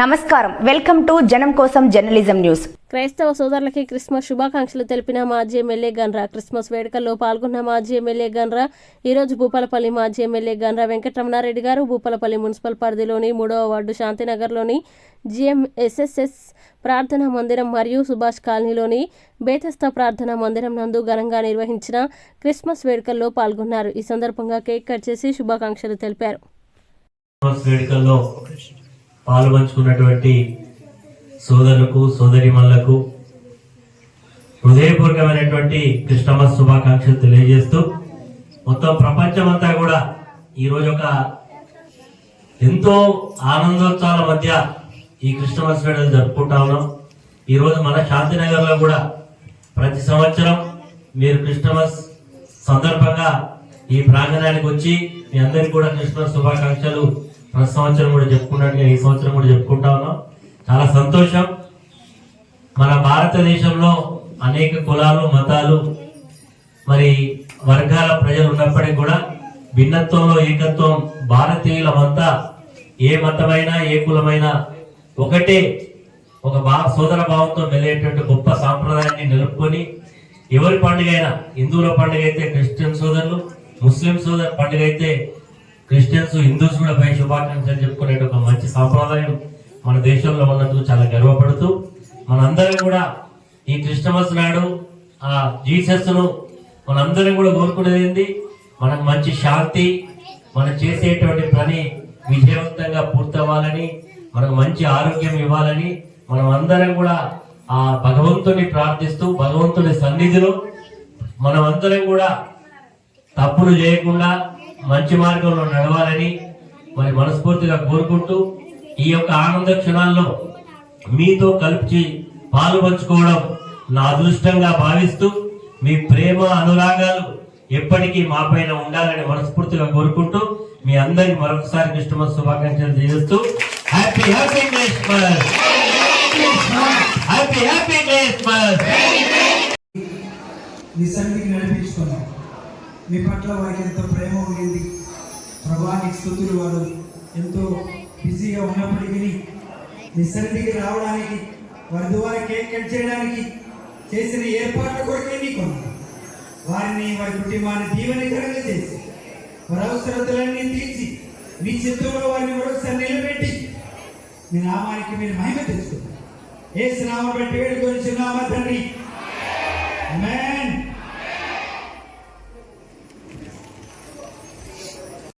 నమస్కారం. Welcome to జనం కోసం జర్నలిజం న్యూస్. క్రైస్తవ సోదరులకి క్రిస్మస్ శుభాకాంక్షలు తెలిపిన మాజీ ఎమ్మెల్యే గన్రా. క్రిస్మస్ వేడుకల్లో పాల్గొన్న మాజీ ఎమ్మెల్యే గన్రా. ఈరోజు భూపాలపల్లి మాజీ ఎమ్మెల్యే గన్రా వెంకటరమణారెడ్డి గారు భూపాలపల్లి మున్సిపల్ పరిధిలోని మూడవ వార్డు శాంతినగర్లోని జిఎంఎస్ఎస్ఎస్ ప్రార్థనా మందిరం మరియు సుభాష్ కాలనీలోని బేతస్తా ప్రార్థనా మందిరం నందు ఘనంగా నిర్వహించిన క్రిస్మస్ వేడుకల్లో పాల్గొన్నారు. ఈ సందర్భంగా కేక్ కట్ చేసి శుభాకాంక్షలు తెలిపారు. పాల్పంచుకున్నటువంటి సోదరులకు సోదరిమణులకు హృదయపూర్వకమైనటువంటి క్రిస్టమస్ శుభాకాంక్షలు తెలియజేస్తూ మొత్తం ప్రపంచం అంతా కూడా ఈరోజు ఒక ఎంతో ఆనందోత్సవాల మధ్య ఈ క్రిస్టమస్ వేడుకలు జరుపుకుంటా ఉన్నాం. ఈరోజు మన శాంతినగర్లో కూడా ప్రతి సంవత్సరం మీరు క్రిస్టమస్ సందర్భంగా ఈ ప్రాంగణానికి వచ్చి మీ అందరికీ కూడా క్రిస్మస్ శుభాకాంక్షలు ప్రతి సంవత్సరం కూడా చెప్పుకున్నట్టుగా ఈ సంవత్సరం కూడా చెప్పుకుంటా ఉన్నాం. చాలా సంతోషం. మన భారతదేశంలో అనేక కులాలు మతాలు మరి వర్గాల ప్రజలు ఉన్నప్పటికీ కూడా భిన్నత్వంలో ఏకత్వం భారతీయులమంతా ఏ మతమైనా ఏ కులమైనా ఒకటే ఒక బా సోదర భావంతో మెలిగేటువంటి గొప్ప సాంప్రదాయాన్ని నిలుపుకొని ఎవరి పండుగ అయినా హిందువుల పండుగ అయితే క్రిస్టియన్ సోదరులు ముస్లిం సోదరు పండుగ అయితే క్రిస్టియన్స్ హిందూస్ కూడా పై శుభాకాంక్షలు చెప్పుకునే ఒక మంచి సాంప్రదాయం మన దేశంలో ఉన్నందుకు చాలా గర్వపడుతూ మనందరం కూడా ఈ క్రిస్టమస్ నాడు ఆ జీసస్ను మనందరం కూడా కోరుకునేది మనకు మంచి శాంతి మనం చేసేటువంటి పని విజయవంతంగా పూర్తవ్వాలని మనకు మంచి ఆరోగ్యం ఇవ్వాలని మనం అందరం కూడా ఆ భగవంతుని ప్రార్థిస్తూ భగవంతుని సన్నిధిలో మనం అందరం కూడా తప్పులు చేయకుండా మంచి మార్గంలో నడవాలని మరి మనస్ఫూర్తిగా కోరుకుంటూ ఈ యొక్క ఆనంద క్షణాల్లో మీతో కలిపి పాలు పంచుకోవడం నా అదృష్టంగా భావిస్తూ మీ ప్రేమ అనురాగాలు ఎప్పటికీ మా పైన ఉండాలని మనస్ఫూర్తిగా కోరుకుంటూ మీ అందరికి మరొకసారి క్రిస్టమస్ శుభాకాంక్షలు చేస్తూ happy happy Christmas! Happy happy Christmas! మీ పట్ల వారికి ఎంతో ప్రేమ ఉండింది. ప్రభానికి స్థుతులు వారు. ఎంతో బిజీగా ఉన్నప్పటికీ మీ సన్నిధికి రావడానికి వారి ద్వారా కేక్ కట్ చేయడానికి చేసిన ఏర్పాట్లు కొరకే నీకు వారిని వారి కుటుంబాన్ని దీవెనకరంగా చేసి వారి అవసరతలన్నీ తీర్చి మీ చిత్తంలో వారిని మరొకసారి నిలబెట్టి మీ నామానికి మీరు మహిమ తెచ్చుకున్నారు ఏ స్నామం పెట్టి వేడుకొని చిన్నామా తండ్రి. Amen.